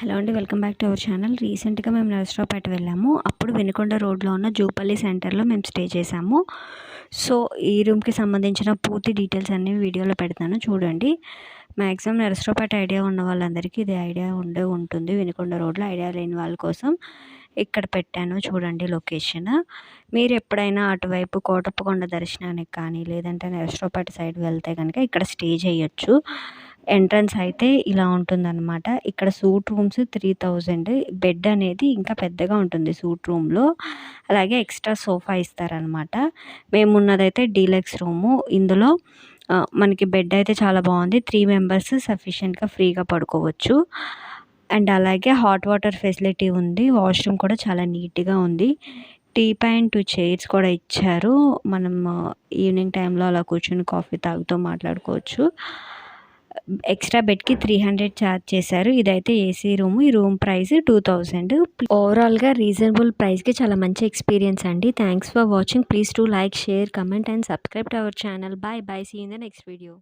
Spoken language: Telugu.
హలో అండి welcome back to our channel. రీసెంట్గా మేము నరసరావుపేట వెళ్ళాము. అప్పుడు వెనుకొండ రోడ్లో ఉన్న జూపల్లి సెంటర్లో మేము స్టే చేసాము సో ఈ రూమ్కి సంబంధించిన పూర్తి డీటెయిల్స్ అన్నీ వీడియోలో పెడతాను. చూడండి. మ్యాక్సిమం నరసరావుపేట ఐడియా ఉన్న వాళ్ళందరికీ ఇది ఐడియా ఉండే ఉంటుంది. వెనుకొండ రోడ్లో ఐడియా లేని వాళ్ళ కోసం ఇక్కడ పెట్టాను. చూడండి లొకేషన్. మీరు ఎప్పుడైనా అటువైపు కోటప్పకొండ దర్శనానికి కానీ లేదంటే నరసరావుపేట సైడ్ వెళ్తే కనుక ఇక్కడ స్టే చేయొచ్చు. ఎంట్రన్స్ అయితే ఇలా ఉంటుందన్నమాట. ఇక్కడ suite rooms three thousand bed అనేది ఇంకా పెద్దగా ఉంటుంది సూట్ రూమ్లో. అలాగే ఎక్స్ట్రా సోఫా ఇస్తారనమాట మేము ఉన్నదైతే డీలక్స్ రూము. ఇందులో మనకి బెడ్ అయితే చాలా బాగుంది. త్రీ మెంబర్స్ సఫిషియెంట్గా ఫ్రీగా పడుకోవచ్చు. అండ్ అలాగే హాట్ వాటర్ ఫెసిలిటీ ఉంది. వాష్రూమ్ కూడా చాలా నీట్గా ఉంది. టీ ప్యాన్ టూ చైర్స్ కూడా ఇచ్చారు. మనం ఈవినింగ్ టైంలో అలా కూర్చుని కాఫీ తాగుతూ మాట్లాడుకోవచ్చు. ఎక్స్ట్రా బెడ్కి త్రీ హండ్రెడ్ ఛార్జ్ చేశారు. ఇదైతే ఏసీ రూమ్. ఈ రూమ్ ప్రైస్ టూ థౌజండ్ ఓవరాల్గా రీజనబుల్ ప్రైస్కి చాలా మంచి ఎక్స్పీరియన్స్ అండి. Thanks for watching please to like share comment and subscribe to our channel bye bye see in the next video